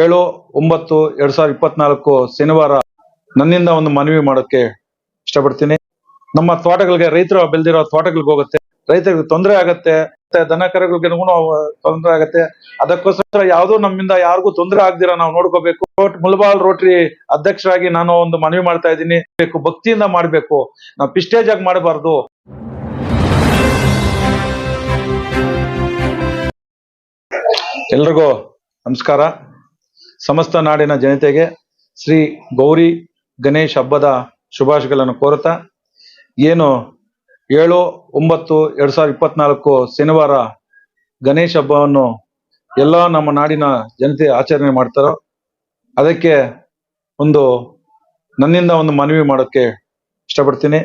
ಏಳು, ಒಂಬತ್ತು, ಎರಡ್ ಸಾವಿರದ ಇಪ್ಪತ್ನಾಲ್ಕು ಶನಿವಾರ ನನ್ನಿಂದ ಒಂದು ಮನವಿ ಮಾಡೋಕ್ಕೆ ಇಷ್ಟಪಡ್ತೀನಿ. ನಮ್ಮ ತೋಟಗಳಿಗೆ, ರೈತರು ಬೆಳೆದಿರೋ ತೋಟಗಳಿಗೆ ಹೋಗುತ್ತೆ. ರೈತರಿಗೆ ತೊಂದರೆ ಆಗತ್ತೆ, ಮತ್ತೆ ದನ ಕರಗಳಿಗೆ ತೊಂದರೆ ಆಗತ್ತೆ. ಅದಕ್ಕೋಸ್ಕರ ಯಾವುದೋ ನಮ್ಮಿಂದ ಯಾರಿಗೂ ತೊಂದರೆ ಆಗದಿರ ನಾವು ನೋಡ್ಕೋಬೇಕು. ಮುಲ್ಬಾಲ್ ರೋಟರಿ ಅಧ್ಯಕ್ಷರಾಗಿ ನಾನು ಒಂದು ಮನವಿ ಮಾಡ್ತಾ ಇದ್ದೀನಿ. ಬೇಕು, ಭಕ್ತಿಯಿಂದ ಮಾಡ್ಬೇಕು. ನಾವು ಪಿಸ್ಟೇಜ್ ಆಗಿ ಮಾಡಬಾರ್ದು. ಎಲ್ರಿಗೂ ನಮಸ್ಕಾರ. ಸಮಸ್ತ ನಾಡಿನ ಜನತೆಗೆ ಶ್ರೀ ಗೌರಿ ಗಣೇಶ್ ಹಬ್ಬದ ಶುಭಾಶಯಗಳನ್ನು ಕೋರುತ್ತಾ, ಏನು ಏಳು ಒಂಬತ್ತು ಎರಡ್ ಸಾವಿರದ ಇಪ್ಪತ್ನಾಲ್ಕು ಶನಿವಾರ ಗಣೇಶ ಹಬ್ಬವನ್ನು ಎಲ್ಲ ನಮ್ಮ ನಾಡಿನ ಜನತೆ ಆಚರಣೆ ಮಾಡ್ತಾರೋ, ಅದಕ್ಕೆ ಒಂದು ನನ್ನಿಂದ ಒಂದು ಮನವಿ ಮಾಡೋಕ್ಕೆ ಇಷ್ಟಪಡ್ತೀನಿ.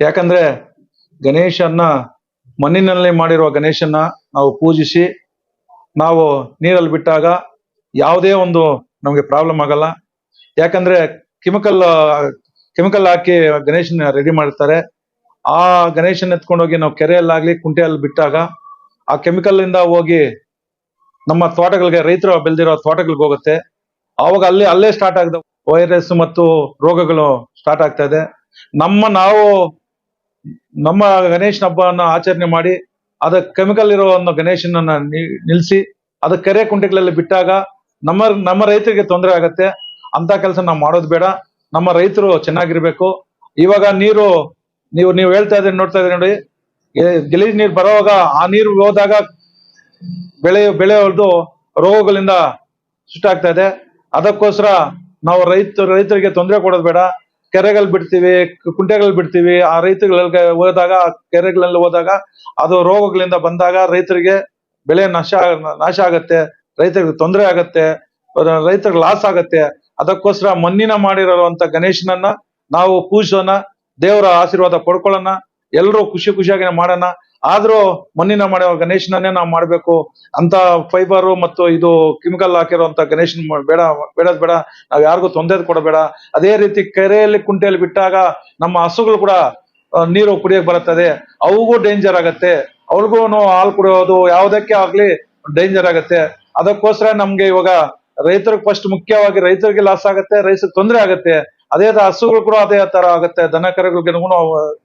ಯಾಕಂದ್ರೆ ಗಣೇಶನ್ನ ಮಣ್ಣಿನಲ್ಲಿ ಮಾಡಿರುವ ಗಣೇಶನ್ನ ನಾವು ಪೂಜಿಸಿ, ನಾವು ನೀರಲ್ಲಿ ಬಿಟ್ಟಾಗ ಯಾವುದೇ ಒಂದು ನಮಗೆ ಪ್ರಾಬ್ಲಮ್ ಆಗಲ್ಲ. ಯಾಕಂದ್ರೆ ಕೆಮಿಕಲ್ ಕೆಮಿಕಲ್ ಹಾಕಿ ಗಣೇಶನ ರೆಡಿ ಮಾಡ್ತಾರೆ. ಆ ಗಣೇಶನ ಎತ್ಕೊಂಡೋಗಿ ನಾವು ಕೆರೆಯಲ್ಲಾಗ್ಲಿ, ಕುಂಟೆಯಲ್ಲಿ ಬಿಟ್ಟಾಗ ಆ ಕೆಮಿಕಲ್ ಇಂದ ಹೋಗಿ ನಮ್ಮ ತೋಟಗಳಿಗೆ, ರೈತರು ಬೆಳೆದಿರೋ ತೋಟಗಳಿಗೆ ಹೋಗುತ್ತೆ. ಆವಾಗ ಅಲ್ಲಿ, ಅಲ್ಲೇ ಸ್ಟಾರ್ಟ್ ಆಗಿದೆ. ವೈರಸ್ ಮತ್ತು ರೋಗಗಳು ಸ್ಟಾರ್ಟ್ ಆಗ್ತಾ ಇದೆ. ನಮ್ಮ ನಾವು, ನಮ್ಮ ಗಣೇಶನ ಹಬ್ಬವನ್ನ ಆಚರಣೆ ಮಾಡಿ, ಅದ ಕೆಮಿಕಲ್ ಇರೋ ಒಂದು ಗಣೇಶನನ್ನ ನಿಲ್ಲಿಸಿ ನಿಲ್ಸಿ, ಅದ ಕೆರೆ ಕುಂಟೆಗಳಲ್ಲಿ ಬಿಟ್ಟಾಗ ನಮ್ಮ ನಮ್ಮ ರೈತರಿಗೆ ತೊಂದರೆ ಆಗತ್ತೆ. ಅಂತ ಕೆಲಸ ನಾವು ಮಾಡೋದು ಬೇಡ. ನಮ್ಮ ರೈತರು ಚೆನ್ನಾಗಿರ್ಬೇಕು. ಇವಾಗ ನೀರು, ನೀವು ನೀವು ಹೇಳ್ತಾ ಇದ್ರೆ, ನೋಡ್ತಾ ಇದ್ದೀರಿ ನೋಡಿ ಗಲೀಜ್ ನೀರು ಬರೋವಾಗ ಆ ನೀರು ಹೋದಾಗ ಬೆಳೆ ಬೆಳೆಯೋದು ರೋಗಗಳಿಂದ ಸುಟ್ಟಾಗ್ತಾ ಇದೆ. ಅದಕ್ಕೋಸ್ಕರ ನಾವು ರೈತ, ರೈತರಿಗೆ ತೊಂದರೆ ಕೊಡೋದು ಬೇಡ. ಕೆರೆಗಳು ಬಿಡ್ತೀವಿ, ಕುಂಟೆಗಳು ಬಿಡ್ತೀವಿ. ಆ ರೈತಗಳಿಗೆ ಹೋದಾಗ, ಕೆರೆಗಳಲ್ಲಿ ಹೋದಾಗ, ಅದು ರೋಗಗಳಿಂದ ಬಂದಾಗ ರೈತರಿಗೆ ಬೆಳೆ ನಾಶ ನಾಶ ಆಗತ್ತೆ. ರೈತರಿಗೆ ತೊಂದರೆ ಆಗತ್ತೆ ರೈತರಿಗೆ ಲಾಸ್ ಆಗತ್ತೆ, ಅದಕ್ಕೋಸ್ಕರ ಮಣ್ಣಿನ ಮಾಡಿರುವಂತ ಗಣೇಶನನ್ನ ನಾವು ಪೂಜಿಸೋಣ, ದೇವರ ಆಶೀರ್ವಾದ ಪಡ್ಕೊಳ್ಳೋಣ ಎಲ್ಲರೂ ಖುಷಿ ಖುಷಿಯಾಗಿ ಮಾಡೋಣ. ಆದ್ರೂ ಮಣ್ಣಿನ ಮಾಡೋ ಗಣೇಶನನ್ನೇ ನಾವು ಮಾಡ್ಬೇಕು. ಅಂತ ಫೈಬರ್ ಮತ್ತು ಇದು ಕೆಮಿಕಲ್ ಹಾಕಿರುವಂತ ಗಣೇಶನ್ ಬೇಡ, ಬೇಡದ್ ಬೇಡ. ನಾವು ಯಾರಿಗೂ ತೊಂದರೆ ಕೊಡಬೇಡ. ಅದೇ ರೀತಿ ಕೆರೆಯಲ್ಲಿ, ಕುಂಟೆಯಲ್ಲಿ ಬಿಟ್ಟಾಗ ನಮ್ಮ ಹಸುಗಳು ಕೂಡ ನೀರು ಕುಡಿಯಕ್ ಬರುತ್ತದೆ. ಅವುಗೂ ಡೇಂಜರ್ ಆಗತ್ತೆ. ಅವ್ರಿಗೂ ಹಾಲು ಕುಡಿಯೋದು ಯಾವುದಕ್ಕೆ ಆಗ್ಲಿ ಡೇಂಜರ್ ಆಗತ್ತೆ. ಅದಕ್ಕೋಸ್ಕರ ನಮ್ಗೆ ಇವಾಗ ರೈತರಿಗೆ ಫಸ್ಟ್ ಮುಖ್ಯವಾಗಿ ರೈತರಿಗೆ ಲಾಸ್ ಆಗುತ್ತೆ ರೈತರಿಗೆ ತೊಂದರೆ ಆಗುತ್ತೆ. ಅದೇ ಹಸುಗಳು ಕೂಡ ಅದೇ ತರ ಆಗುತ್ತೆ. ದನ ಕರುಗಳಿಗೆ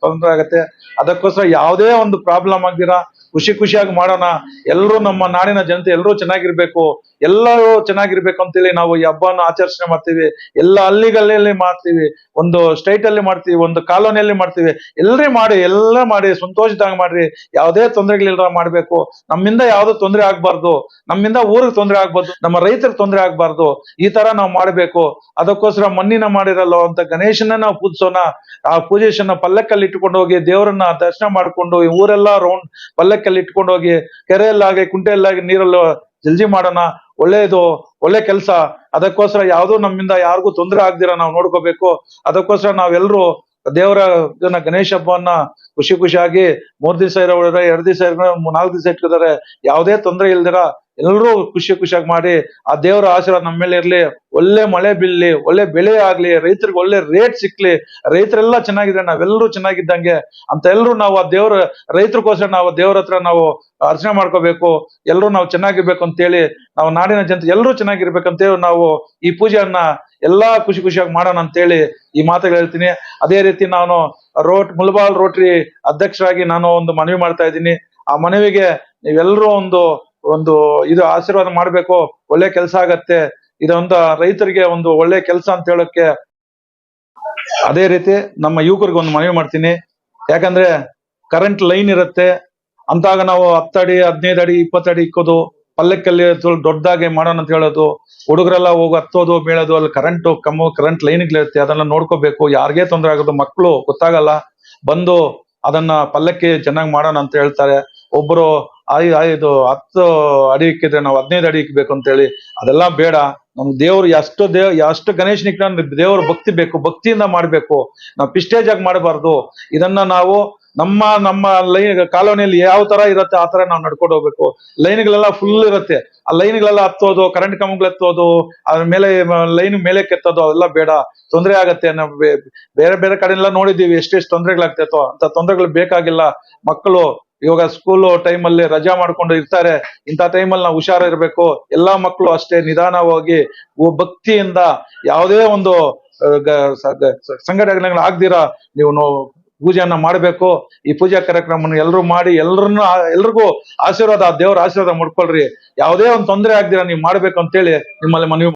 ತೊಂದರೆ ಆಗತ್ತೆ. ಅದಕ್ಕೋಸ್ಕರ ಯಾವುದೇ ಒಂದು ಪ್ರಾಬ್ಲಮ್ ಆಗಿರ ಖುಷಿ ಖುಷಿಯಾಗಿ ಮಾಡೋಣ. ಎಲ್ಲರೂ ನಮ್ಮ ನಾಡಿನ ಜನತೆ ಎಲ್ಲರೂ ಚೆನ್ನಾಗಿರ್ಬೇಕು. ಎಲ್ಲರೂ ಚೆನ್ನಾಗಿರ್ಬೇಕು ಅಂತೇಳಿ ನಾವು ಈ ಹಬ್ಬನ ಆಚರಣೆ ಮಾಡ್ತೀವಿ. ಎಲ್ಲ ಹಳ್ಳಿಗಳಲ್ಲಿ ಮಾಡ್ತೀವಿ. ಒಂದು ಸ್ಟೇಟ್ ಅಲ್ಲಿ ಮಾಡ್ತೀವಿ, ಒಂದು ಕಾಲೋನಿಯಲ್ಲಿ ಮಾಡ್ತೀವಿ. ಎಲ್ಲರೇ ಮಾಡಿ, ಎಲ್ಲ ಮಾಡಿ, ಸಂತೋಷದಾಗ ಮಾಡ್ರಿ. ಯಾವುದೇ ತೊಂದರೆಗಳಿಲ್ಲ ಮಾಡ್ಬೇಕು. ನಮ್ಮಿಂದ ಯಾವ್ದು ತೊಂದರೆ ಆಗ್ಬಾರ್ದು. ನಮ್ಮಿಂದ ಊರಿಗೆ ತೊಂದರೆ ಆಗ್ಬಾರ್ದು. ನಮ್ಮ ರೈತರಿಗೆ ತೊಂದರೆ ಆಗ್ಬಾರ್ದು. ಈ ತರ ನಾವು ಮಾಡ್ಬೇಕು. ಅದಕ್ಕೋಸ್ಕರ ಮಣ್ಣಿನ ಮಾಡಿರಲ್ಲ ಅಂತ ಗಣೇಶನ ನಾವು ಪೂಜಿಸೋಣ. ಆ ಪೂಜೆಶನ್ನ ಪಲ್ಲಕ್ಕಲ್ಲಿ ಇಟ್ಕೊಂಡು ಹೋಗಿ ದೇವರನ್ನ ದರ್ಶನ ಮಾಡ್ಕೊಂಡು ಊರೆಲ್ಲ ರೌಂಡ್ ಪಲ್ಲಕ್ಕಲ್ಲಿ ಇಟ್ಕೊಂಡು ಹೋಗಿ ಕೆರೆಯಲ್ಲಾಗಿ, ಕುಂಟೆಯಲ್ಲಾಗಿ ನೀರಲ್ಲೂ ಜಲ್ಜಿ ಮಾಡೋಣ, ಒಳ್ಳೆಯದು, ಒಳ್ಳೆ ಕೆಲಸ. ಅದಕ್ಕೋಸ್ಕರ ಯಾವ್ದು ನಮ್ಮಿಂದ ಯಾರಿಗೂ ತೊಂದರೆ ಆಗ್ದಿರ ನಾವು ನೋಡ್ಕೋಬೇಕು. ಅದಕ್ಕೋಸ್ಕರ ನಾವೆಲ್ಲರೂ ದೇವರ ಇದನ್ನ ಗಣೇಶ ಹಬ್ಬವನ್ನ ಖುಷಿ ಖುಷಿಯಾಗಿ ಮೂರ್ ದಿವಸ ಇರೋದ್ರೆ ಎರಡ್ ದಿವಸ ಇರೋ ನಾಲ್ಕು ದಿವಸ ಇಟ್ಕೋತಾರೆ ಯಾವುದೇ ತೊಂದರೆ ಇಲ್ದಿರ ಎಲ್ಲರೂ ಖುಷಿ ಖುಷಿಯಾಗಿ ಮಾಡಿ ಆ ದೇವರ ಆಶೀರ್ವಾದ ನಮ್ಮ ಮೇಲೆ ಇರ್ಲಿ, ಒಳ್ಳೆ ಮಳೆ ಬೀಳಲಿ, ಒಳ್ಳೆ ಬೆಳೆ ಆಗ್ಲಿ, ರೈತರಿಗೆ ಒಳ್ಳೆ ರೇಟ್ ಸಿಕ್ಲಿ, ರೈತರೆಲ್ಲ ಚೆನ್ನಾಗಿದೆ ನಾವೆಲ್ಲರೂ ಚೆನ್ನಾಗಿದ್ದಂಗೆ ಅಂತ ಎಲ್ಲರೂ ನಾವು ಆ ದೇವ್ರ, ರೈತರಿಗೋಸ್ಕರ ನಾವು ದೇವ್ರ ಹತ್ರ ನಾವು ಅರ್ಚನೆ ಮಾಡ್ಕೋಬೇಕು ಎಲ್ಲರೂ ನಾವು ಚೆನ್ನಾಗಿರ್ಬೇಕು ಅಂತೇಳಿ ನಾವು ನಾಡಿನ ಜನತೆ ಎಲ್ಲರೂ ಚೆನ್ನಾಗಿರ್ಬೇಕಂತೇಳಿ ನಾವು ಈ ಪೂಜೆಯನ್ನ ಎಲ್ಲಾ ಖುಷಿ ಖುಷಿಯಾಗಿ ಮಾಡೋಣ ಅಂತೇಳಿ ಈ ಮಾತುಗಳು ಹೇಳ್ತೀನಿ. ಅದೇ ರೀತಿ ನಾನು ರೋಟ್ ಮುಲ್ಬಾಲ್ ರೋಟ್ರಿ ಅಧ್ಯಕ್ಷರಾಗಿ ನಾನು ಒಂದು ಮನವಿ ಮಾಡ್ತಾ ಇದ್ದೀನಿ. ಆ ಮನವಿಗೆ ನೀವೆಲ್ಲರೂ ಒಂದು ಒಂದು ಇದು ಆಶೀರ್ವಾದ ಮಾಡ್ಬೇಕು, ಒಳ್ಳೆ ಕೆಲಸ ಆಗತ್ತೆ, ಇದೊಂದು ರೈತರಿಗೆ ಒಂದು ಒಳ್ಳೆ ಕೆಲಸ ಅಂತ ಹೇಳಕ್ಕೆ ಅದೇ ರೀತಿ ನಮ್ಮ ಯುವಕರಿಗೆ ಒಂದು ಮನವಿ ಮಾಡ್ತೀನಿ. ಯಾಕಂದ್ರೆ ಕರೆಂಟ್ ಲೈನ್ ಇರುತ್ತೆ ಅಂತಾಗ ನಾವು ಹತ್ತಡಿ ಹದಿನೈದು ಅಡಿ ಇಪ್ಪತ್ತಡಿ ಇಕ್ಕೋದು, ಪಲ್ಲಕ್ಕಲ್ಲಿ ದೊಡ್ಡದಾಗಿ ಮಾಡೋಣ ಅಂತ ಹೇಳೋದು, ಹುಡುಗರೆಲ್ಲ ಹೋಗಿ ಹತ್ತೋದು, ಬೀಳೋದು, ಅಲ್ಲಿ ಕರೆಂಟ್ ಕಮ್ಮು ಕರೆಂಟ್ ಲೈನ್ಗಳಿರುತ್ತೆ ಅದನ್ನ ನೋಡ್ಕೋಬೇಕು, ಯಾರಿಗೇ ತೊಂದರೆ ಆಗೋದು ಮಕ್ಕಳು ಗೊತ್ತಾಗಲ್ಲ, ಬಂದು ಅದನ್ನ ಪಲ್ಲಕ್ಕಿ ಚೆನ್ನಾಗಿ ಮಾಡೋಣ ಅಂತ ಹೇಳ್ತಾರೆ. ಒಬ್ರು ಐದು ಹತ್ತು ಅಡಿ ಇಕ್ಕಿದ್ರೆ ನಾವು ಹದಿನೈದು ಅಡಿ ಇಕ್ಬೇಕು ಅಂತ ಹೇಳಿ ಅದೆಲ್ಲ ಬೇಡ. ನಮ್ ದೇವ್ರು ಎಷ್ಟು ದೇವ್, ಎಷ್ಟು ಗಣೇಶನಿಗೆ ದೇವ್ರ ಭಕ್ತಿ ಬೇಕು, ಭಕ್ತಿಯಿಂದ ಮಾಡ್ಬೇಕು. ನಾವು ಪಿಸ್ಟೇಜ್ ಆಗಿ ಮಾಡಬಾರ್ದು. ಇದನ್ನ ನಾವು ನಮ್ಮ ನಮ್ಮ ಲೈನ್ ಕಾಲೋನಿಯಲ್ಲಿ ಯಾವ ತರ ಇರುತ್ತೆ ಆ ತರ ನಾವು ನಡ್ಕೊಂಡು ಹೋಗ್ಬೇಕು. ಲೈನ್ಗಳೆಲ್ಲ ಫುಲ್ ಇರುತ್ತೆ. ಆ ಲೈನ್ಗಳೆಲ್ಲ ಹತ್ತೋದು ಕರೆಂಟ್ ಕಂಬಗಳು ಎತ್ತೋದು, ಅದ್ರ ಮೇಲೆ, ಲೈನ್ ಮೇಲೆ ಕೆತ್ತೋದು, ಅವೆಲ್ಲ ಬೇಡ. ತೊಂದರೆ ಆಗತ್ತೆ. ನಾವು ಬೇರೆ ಬೇರೆ ಕಡೆ ಎಲ್ಲ ನೋಡಿದೀವಿ ಎಷ್ಟೆಷ್ಟು ತೊಂದರೆಗಳಾಗ್ತೈತೋ ಅಂತ ತೊಂದರೆಗಳು ಬೇಕಾಗಿಲ್ಲ. ಮಕ್ಕಳು ಇವಾಗ ಸ್ಕೂಲ್ ಟೈಮಲ್ಲಿ ರಜಾ ಮಾಡ್ಕೊಂಡು ಇರ್ತಾರೆ. ಇಂಥ ಟೈಮಲ್ಲಿ ನಾವು ಹುಷಾರಿರ್ಬೇಕು ಎಲ್ಲಾ ಮಕ್ಕಳು ಅಷ್ಟೇ ನಿಧಾನವಾಗಿ ಭಕ್ತಿಯಿಂದ ಯಾವುದೇ ಒಂದು ಸಂಘಟನೆಗಳು ಆಗ್ದಿರ ನೀವು ಪೂಜೆಯನ್ನ ಮಾಡಬೇಕು. ಈ ಪೂಜಾ ಕಾರ್ಯಕ್ರಮವನ್ನು ಎಲ್ಲರೂ ಮಾಡಿ ಎಲ್ಲರನ್ನ ಎಲ್ರಿಗೂ ಆಶೀರ್ವಾದ, ದೇವರ ಆಶೀರ್ವಾದ ಮಾಡ್ಕೊಳ್ರಿ. ಯಾವುದೇ ಒಂದು ತೊಂದರೆ ಆಗ್ದಿರ ನೀವು ಮಾಡ್ಬೇಕು ಅಂತೇಳಿ ನಿಮ್ಮಲ್ಲಿ ಮನವಿ